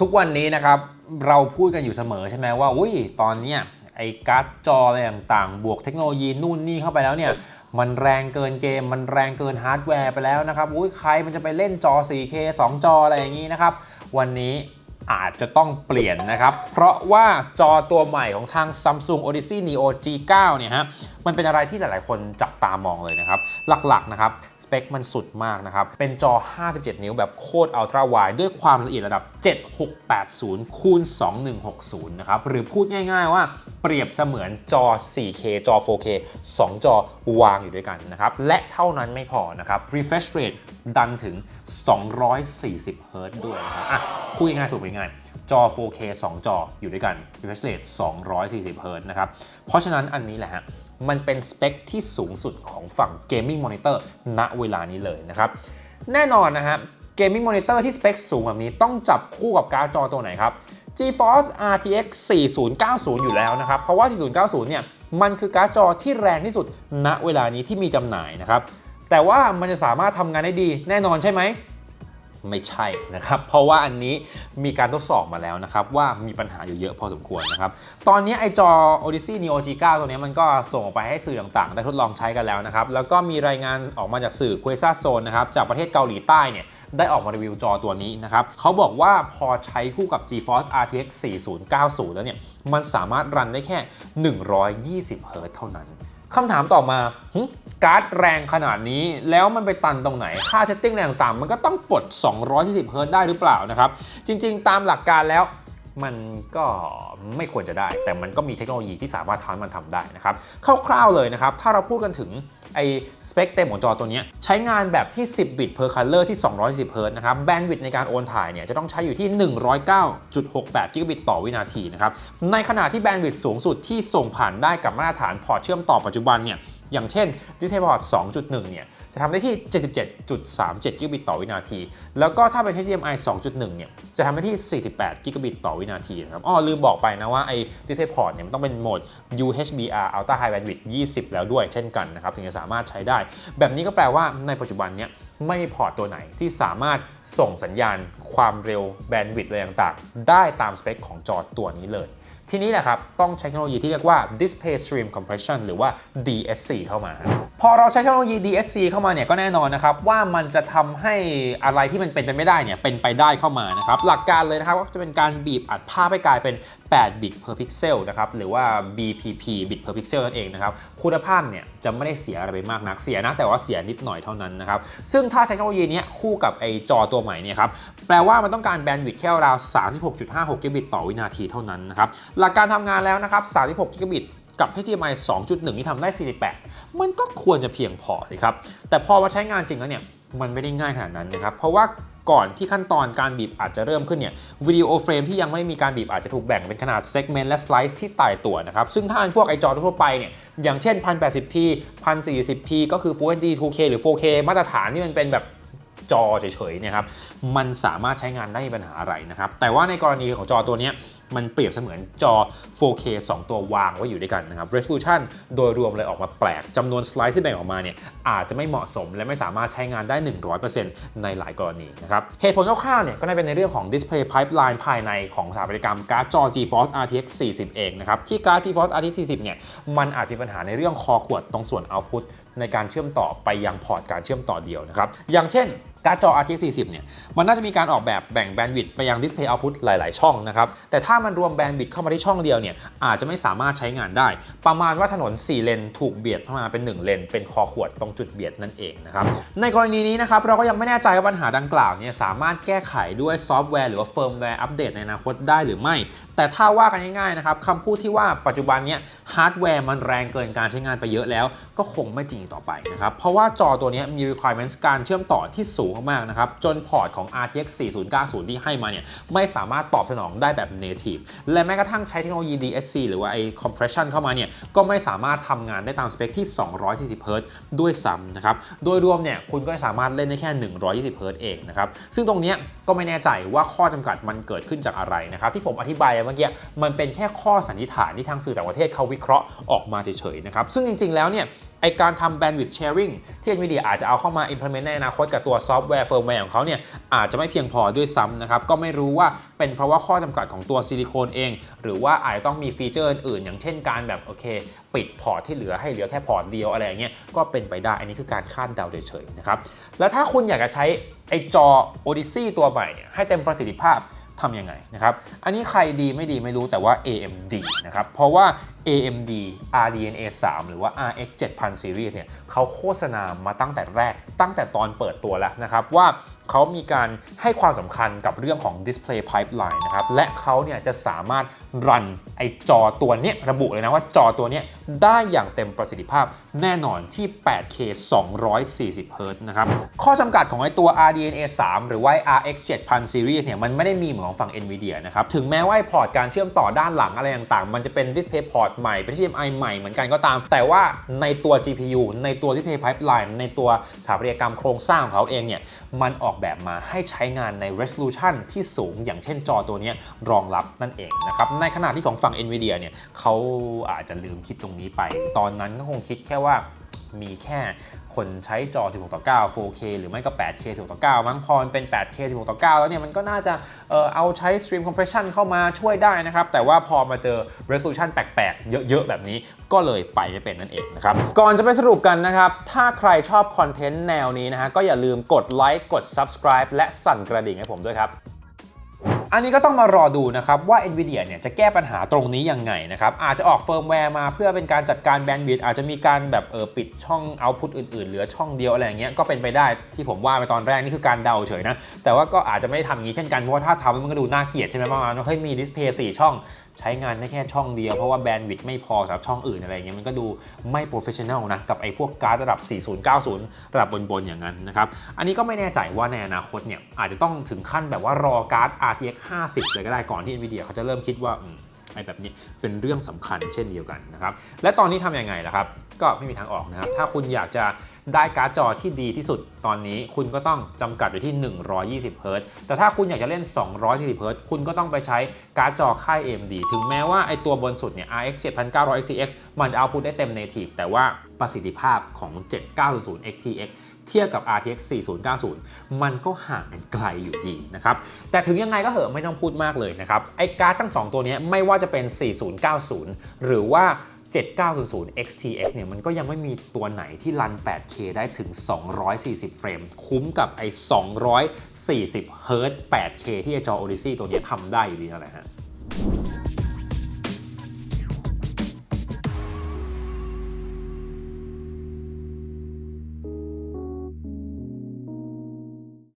ทุกวันนี้นะครับเราพูดกันอยู่เสมอใช่ไหมว่าอุ้ยตอนเนี้ยไอ้การ์ดจออะไรต่างๆ บวกเทคโนโลยีนู่นนี่เข้าไปแล้วเนี่ยมันแรงเกินเกม มันแรงเกินฮาร์ดแวร์ไปแล้วนะครับอุ้ยใครมันจะไปเล่นจอ 4K 2 จออะไรอย่างนี้นะครับ วันนี้อาจจะต้องเปลี่ยนนะครับ เพราะว่าจอตัวใหม่ของทาง Samsung Odyssey Neo G9 เนี่ยฮะ มันเป็นอะไรที่หลายๆ คนจับตามองเลยนะครับ หลักๆนะครับสเปคมันสุดมากนะครับ เป็นจอ 57 นิ้วแบบโคตรอัลตร้าไวด้วยความละเอียดระดับ 7680 คูณ 2160 นะครับ หรือพูดง่ายๆว่าเปรียบเสมือนจอ 4K จอ 4K 2 จอวางอยู่ด้วยกันนะครับ และเท่านั้นไม่พอนะครับ refresh rate ดันถึง 240 Hz ด้วยนะครับอะพูดง่ายๆสุดง่ายๆจอ 4K 2 จออยู่ด้วยกัน refresh rate 240 Hz นะครับ เพราะฉะนั้นอันนี้แหละฮะ มันเป็นสเปคที่สูงสุดของฝั่ง Gaming Monitor ณเวลานี้เลยนะครับ แน่นอนนะฮะ Gaming Monitor ที่สเปคสูงแบบนี้ต้องจับคู่กับการ์ดจอตัวไหนครับ GeForce RTX 4090 อยู่แล้วนะครับ เพราะว่า 4090 เนี่ย มันคือการ์ดจอที่แรงที่สุดณเวลานี้ที่มีจำหน่ายนะครับ แต่ว่ามันจะสามารถทำงานได้ดีแน่นอนใช่ไหม ไม่ใช่นะครับ เพราะว่าอันนี้มีการทดสอบมาแล้วนะครับ ว่ามีปัญหาอยู่เยอะพอสมควรนะครับ ตอนนี้ไอจอ Odyssey Neo G9 ตัวนี้มันก็ส่งออกไปให้สื่อต่างๆ ได้ทดลองใช้กันแล้วนะครับ แล้วก็มีรายงานออกมาจากสื่อ q u e z a Zone นะครับ จากประเทศเกาหลีใต้เนี่ยได้ออกมารีวิวจอตัวนี้นะครับ เขาบอกว่าพอใช้คู่กับ GeForce RTX 4090 แล้วเนี่ย มันสามารถรันได้แค่ 120 Hz เท่านั้น คำถามต่อมาการ์ดแรงขนาดนี้แล้วมันไปตันตรงไหน ค่าเซตติ้งแรงต่ำมันก็ต้องปลด 240 เฮิร์ตได้หรือเปล่านะครับ จริง ๆ ตามหลักการแล้ว มันก็ไม่ควรจะได้ แต่มันก็มีเทคโนโลยีที่สามารถทำให้มันทำได้นะครับคร่าวๆเลยนะครับ ถ้าเราพูดกันถึงไอ้สเปคเต็มของจอตัวนี้ ใช้งานแบบที่ 10 บิต per color ที่ 210เฮิร์ตนะครับแบนด์วิดต์ในการโอนถ่ายเนี่ยจะต้องใช้อยู่ที่ 109.68กิกะบิตต่อวินาทีนะครับในขณะที่แบนด์วิดต์สูงสุดที่ส่งผ่านได้กับมาตรฐานพอร์ตเชื่อมต่อปัจจุบันเนี่ยอย่างเช่น DisplayPort 2.1 เนี่ย จะทำได้ที่ 77.37 กิกะบิตต่อวินาที แล้วก็ถ้าเป็น HDMI 2.1 เนี่ย จะทำได้ที่ 48 กิกะบิตต่อวินาทีนะครับอ้อลืมบอกไปนะว่าไอ้ DisplayPort เนี่ย มันต้องเป็นโหมด UHBR Ultra High Bandwidth 20 แล้วด้วยเช่นกันนะครับ ถึงจะสามารถใช้ได้ แบบนี้ก็แปลว่าในปัจจุบันเนี่ยไม่มีพอร์ตตัวไหนที่สามารถส่งสัญญาณความเร็วแบนด์วิดต์อะไรต่างๆ ได้ตามสเปคของจอตัวนี้เลย ทีนี้แหละครับ ต้องใช้เทคโนโลยีที่เรียกว่า Display Stream Compression หรือว่า DSC เข้ามา พอเราใช้เทคโนโลยี DSC เข้ามาเนี่ยก็แน่นอนนะครับว่ามันจะทำให้อะไรที่มันเป็นไปไม่ได้เนี่ยเป็นไปได้เข้ามานะครับหลักการเลยนะครับก็จะเป็นการบีบอัดภาพให้กลายเป็น8บิต per pixel นะครับหรือว่า BPP bit per pixel นั่นเองนะครับคุณภาพเนี่ยจะไม่ได้เสียอะไรไปมากนักเสียนะแต่ว่าเสียนิดหน่อยเท่านั้นนะครับซึ่งถ้าใช้เทคโนโลยีนี้คู่กับไอจอตัวใหม่เนี่ยครับแปลว่ามันต้องการแบนด์วิดต์แค่ราว 36.56 กิกะบิตต่อวินาทีเท่านั้นนะครับหลักการทำงานแล้วนะครับ 36 กิกะบิต กับ HDMI 2.1 ที่ทำได้ 48 มันก็ควรจะเพียงพอสิครับ แต่พอมาใช้งานจริงแล้วเนี่ย มันไม่ได้ง่ายขนาดนั้นนะครับ เพราะว่าก่อนที่ขั้นตอนการบีบอาจจะเริ่มขึ้นเนี่ยวิดีโอเฟรมที่ยังไม่ได้มีการบีบอาจจะถูกแบ่งเป็นขนาดเซกเมนต์และสไลซ์ที่ตายตัวนะครับ ซึ่งถ้าเป็นพวกไอจอทั่วไปเนี่ยอย่างเช่น 1080p 1040p ก็คือ Full HD 2K หรือ 4K มาตรฐานที่มันเป็นแบบ จอเฉยๆเนี่ยครับมันสามารถใช้งานได้ไม่มีปัญหาอะไรนะครับ แต่ว่าในกรณีของจอตัวนี้มันเปรียบเสมือนจอ 4K 2 ตัววางไว้อยู่ด้วยกันนะครับ resolution โดยรวมเลยออกมาแปลกจำนวนสไลด์ที่แบ่งออกมาเนี่ยอาจจะไม่เหมาะสม และไม่สามารถใช้งานได้ 100%ในหลายกรณีนะครับ เหตุผลคร่าวๆเนี่ยก็ได้เป็นในเรื่องของ display pipeline ภายในของสถาปัตยกรรมการ์ดจอ GeForce RTX 40 เองนะครับ ที่การ์ด GeForce RTX 40 เนี่ยมันอาจจะมีปัญหาในเรื่องคอขวดตรงส่วน output ในการเชื่อมต่อไปยังพอร์ตการเชื่อมต่อเดียวนะครับ อย่างเช่นการ์ดจอ RTX 40 เนี่ย มันน่าจะมีการออกแบบแบ่งแบนด์วิดต์ไปยัง Display Output หลาย ๆ ช่องนะครับ แต่ถ้ามันรวมแบนด์วิดต์เข้ามาที่ช่องเดียวเนี่ย อาจจะไม่สามารถใช้งานได้ ประมาณว่าถนน 4 เลนถูกเบียดเข้ามาเป็น 1 เลน เป็นคอขวดตรงจุดเบียดนั่นเองนะครับ ในกรณีนี้นะครับ เราก็ยังไม่แน่ใจว่าปัญหาดังกล่าวเนี่ยสามารถแก้ไขด้วยซอฟต์แวร์หรือว่าเฟิร์มแวร์อัปเดตในอนาคตได้หรือไม่ แต่ถ้าว่ากันง่าย ๆ นะครับคำพูดที่ว่าปัจจุบันเนี่ยฮาร์ดแวร์มันแรงเกินการใช้งานไปเยอะแล้ว ก็คงไม่จริงีต่อไปนะครับ เพราะว่าจอตัวนี้มี requirements การเชื่อมต่อที่สูงมากนะครับ จนพอร์ตของ RTX 4090 ที่ให้มาเนี่ย ไม่สามารถตอบสนองได้แบบ native และแม้กระทั่งใช้เทคโนโลยี DSC หรือว่าไอ้ compression เข้ามาเนี่ย ก็ไม่สามารถทำงานได้ตามสเปคที่ 240 Hz ด้วยซ้ำนะครับ โดยรวมเนี่ยคุณก็สามารถเล่นได้แค่ 120 Hz เองนะครับ ซึ่งตรงนี้ก็ไม่แน่ใจว่าข้อจำกัดมันเกิดขึ้นจากอะไรนะครับที่ผมอธิบายเมื่อกี้มันเป็นแค่ข้อสันนิษฐานที่ทางสื่อต่างประเทศเขาวิเคราะห์ออกมาเฉยๆนะครับซึ่งจริงๆแล้วเนี่ย ไอการทำ bandwidth sharing ที่ NVIDIA อาจจะเอาเข้ามา implement ในอนาคตกับตัวซอฟต์แวร์เฟิร์มแวร์ของเขาเนี่ยอาจจะไม่เพียงพอด้วยซ้ำนะครับ ก็ไม่รู้ว่าเป็นเพราะว่าข้อจำกัดของตัวซิลิโคนเอง หรือว่าอาจจะต้องมีฟีเจอร์อื่นๆอย่างเช่นการแบบโอเค ปิดพอร์ตที่เหลือให้เหลือแค่พอร์ตเดียวอะไรอย่างเงี้ยก็เป็นไปได้ อันนี้คือการคาดเดาเฉยๆนะครับแล้วถ้าคุณอยากจะใช้ไอจอ Odyssey ตัวใหม่ให้เต็มประสิทธิภาพ ทำยังไงนะครับ อันนี้ใครดีไม่ดีไม่รู้แต่ว่า AMD นะครับ เพราะว่า AMD RDNA 3 หรือว่า RX 7000 Series เนี่ยเขาโฆษณามาตั้งแต่แรกตั้งแต่ตอนเปิดตัวแล้วนะครับว่าเขามีการให้ความสำคัญกับเรื่องของ Display Pipeline นะครับ และเขาเนี่ยจะสามารถรันไอจอตัวนี้ระบุเลยนะว่าจอตัวนี้ได้อย่างเต็มประสิทธิภาพแน่นอนที่ 8K 240 Hz นะครับ ข้อจำกัดของไอตัว RDNA 3 หรือว่า RX 7000 Series เนี่ยมันไม่ได้มีเหมือนของฝั่ง NVIDIA นะครับ ถึงแม้ว่าพอร์ตการเชื่อมต่อด้านหลังอะไรต่างๆ มันจะเป็น Display Port ใหม่เป็น HDMI ใหม่เหมือนกันก็ตาม แต่ว่าในตัว GPU ในตัว Display Pipeline ในตัวสถาปัตยกรรมโครงสร้างของเขาเองเนี่ย มันออกแบบมาให้ใช้งานใน resolution ที่สูงอย่างเช่นจอตัวนี้รองรับนั่นเองนะครับ ในขณะที่ของฝั่ง NVIDIA เนี่ยเขาอาจจะลืมคิดตรงนี้ไป ตอนนั้นก็คงคิดแค่ว่า มีแค่คนใช้จอ 16 ต่อ 9 4K หรือไม่ก็ 8K 16ต่อ 9 มั้งพอมันเป็น 8K 16ต่อ 9 แล้วเนี่ยมันก็น่าจะเออเอาใช้ Stream Compression เข้ามาช่วยได้นะครับ แต่ว่าพอมาเจอ Resolution แปลกๆ เยอะๆ แบบนี้ก็เลยไปไม่เป็นนั่นเองนะครับ ก่อนจะไปสรุปกันนะครับ ถ้าใครชอบคอนเทนต์แนวนี้นะฮะก็อย่าลืมกดไลค์กด Subscribe และสั่นกระดิ่งให้ผมด้วยครับ อันนี้ก็ต้องมารอดูนะครับว่า NVIDIA เนี่ยจะแก้ปัญหาตรงนี้ยังไงนะครับอาจจะออกเฟิร์มแวร์มาเพื่อเป็นการจัดการแบนด์วิดต์อาจจะมีการแบบเออปิดช่องเอาพุตอื่นๆ เหลือช่องเดียวอะไรอย่างเงี้ยก็เป็นไปได้ที่ผมว่าไปตอนแรกนี่คือการเดาเฉยนะแต่ว่าก็อาจจะไม่ได้ทำอย่างนี้เช่นกันเพราะว่าถ้าทำมันก็ดูน่าเกลียดใช่ไหมประมาณว่าเฮ้ยมีดิสเพย์สี่ช่องใช้งานได้แค่ช่องเดียวเพราะว่าแบนด์วิดต์ไม่พอสำหรับช่องอื่นอะไรเงี้ยมันก็ดูไม่โปรเฟชชั่นแนลนะ กับไอ้พวกการ์ดระดับ 4090 ระดับบนๆอย่างนั้นนะครับ อันนี้ก็ไม่แน่ใจว่าในอนาคตเนี่ยอาจจะต้องถึงขั้นแบบว่ารอการ์ด RTX 50 เลยก็ได้ก่อนที่ NVIDIA เขาจะเริ่มคิดว่า ไอ้แบบนี้เป็นเรื่องสำคัญเช่นเดียวกันนะครับ และตอนนี้ทำยังไงล่ะครับ ก็ไม่มีทางออกนะครับ ถ้าคุณอยากจะได้การ์ดจอที่ดีที่สุดตอนนี้ คุณก็ต้องจำกัดไว้ที่ 120เฮิรตซ์แต่ถ้าคุณอยากจะเล่น 240เฮิรตคุณก็ต้องไปใช้การ์ดจอค่าย AMD ถึงแม้ว่าไอตัวบนสุดเนี่ย RX 7900 XTX มันจะเอาพุทได้เต็ม native แต่ว่าประสิทธิภาพของ 7900 XTX เทียบกับ RTX 4090 มันก็ห่างกันไกลอยู่ดีนะครับ แต่ถึงยังไงก็เหอะไม่ต้องพูดมากเลยนะครับ ไอ้การ์ดทั้ง 2 ตัวนี้ไม่ว่าจะเป็น 4090 หรือว่า 7900 XTX เนี่ยมันก็ยังไม่มีตัวไหนที่รัน 8K ได้ถึง 240 เฟรม คุ้มกับไอ้ 240 Hz 8K ที่ไอจอ Odyssey ตัวนี้ทำได้อยู่ดีนั่นแหละฮะ